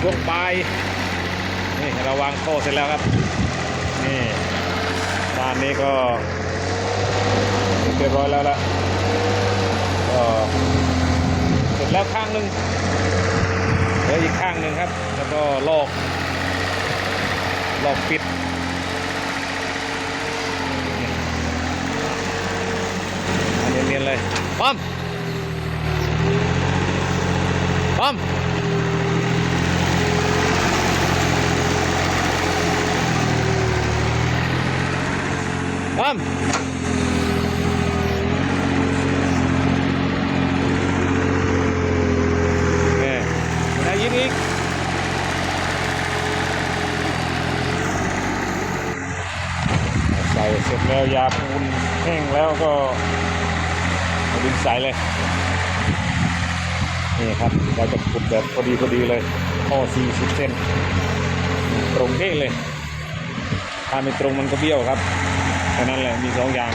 ช่วงปลายนี่เราวางโต๊ะเสร็จแล้วครับ นี่ด้านนี้ก็เรียบร้อยแล้วละก็เสร็จแล้วข้างหนึ่งเหลืออีกข้างหนึ่งครับ แล้วก็ลอกลอกปิดเนียนๆเลยป้อมป้อม ป้อมนี่ยยิงอีกใส่เสร็จแล้วยาปูนแห้งแล้วก็เอาดินใส่เลย นี่ครับ เราจะขุดแบบพอดีพอดีเลยท่อ40เซนตรงเท่เลย ถ้าไม่ตรงมันก็เบี้ยวครับ แค่นั้นแหละมีสองอย่าง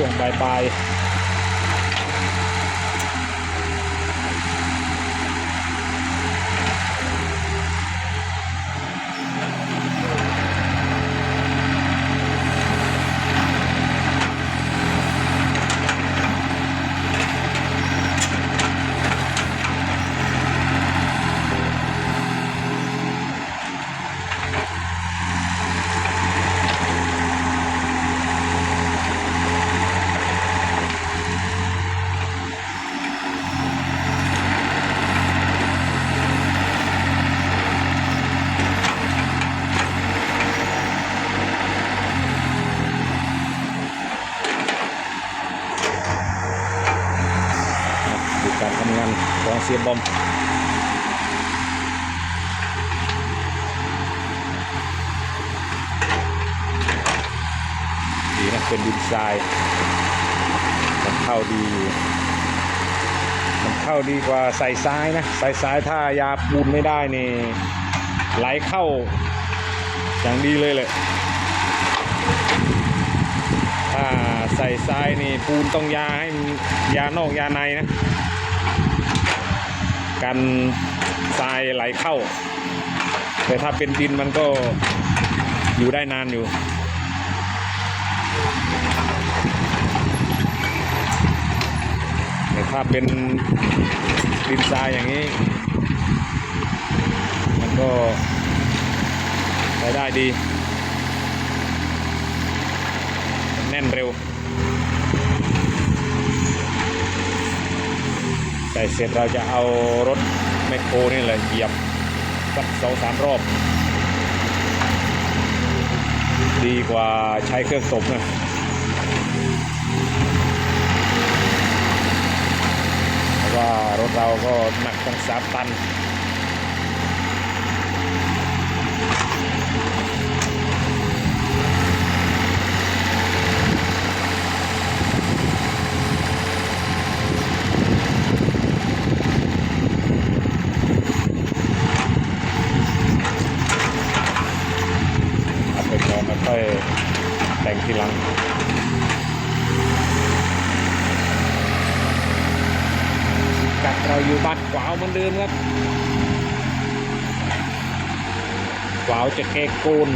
ช่วงปลาย งานของเซียบอมดีนะเป็นดินทรายมันเข้าดีอยู่มันเข้าดีกว่าใส่ทรายนะใส่ทรายถ้ายาปูนไม่ได้นี่ไหลเข้าอย่างดีเลยเลยถ้าใส่ทรายนี่ปูนต้องยาให้ยานอกยาในนะ กันทรายไหลเข้า แต่ถ้าเป็นดินมันก็อยู่ได้นานอยู่แต่ถ้าเป็นดินทรายอย่างนี้ มันก็ใช้ได้ดี แน่นเร็ว ส่เสร็จเราจะเอารถแมคโครนี่แหละเหยียบสักสองสามรอบ ดีกว่าใช้เครื่องตบนะเพราะว่ารถเราก็หนักตั้งสามตัน เอาไปก่อนแล้วค่อยแต่ง ทีหลังกัดเราอยู่บ้านขวาวเหมือนเดิมครับขวาวจะแกโกน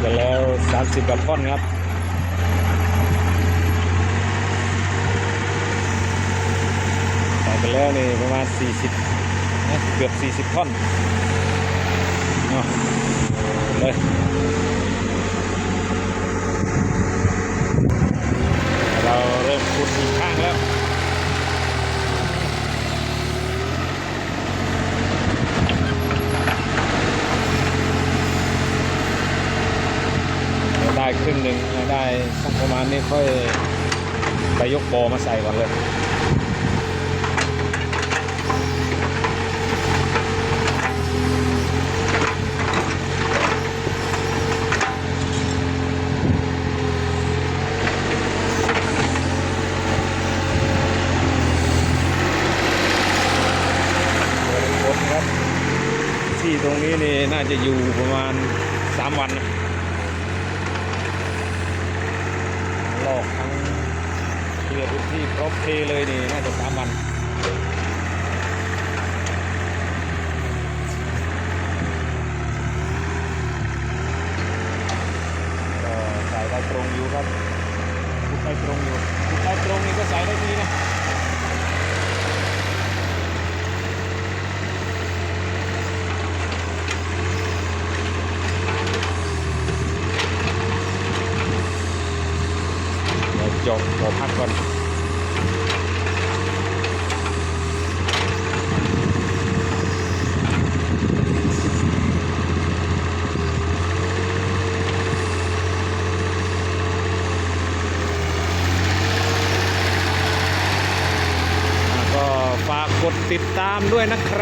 ไปแล้ว 30กว่าท่อนครับใส่ไปแล้วนี่ประมาณ 40นะเกือบ 40 ท่อนเอาเลยเราเริ่มขุดอีกข้างแล้ว ได้ครึ่งหนึ่ง ได้สักประมาณนี้ค่อยไปยกโบอมาใส่ก่อนเลยที่ตรงนี้นี่น่าจะอยู่ประมาณ 3 วันนะ อกทั้งเคลียร์พื้นที่ครบเทเลยนี่น่าจะ3วันก็ใส่ได้ตรงอยู่ครับพุดได้ตรงอยู่พุดได้ตรงนี่ก็ใส่ได้ดีนะ เดี๋ยว จบขอพักก่อนก็ฝากกดติดตามด้วยนะครับ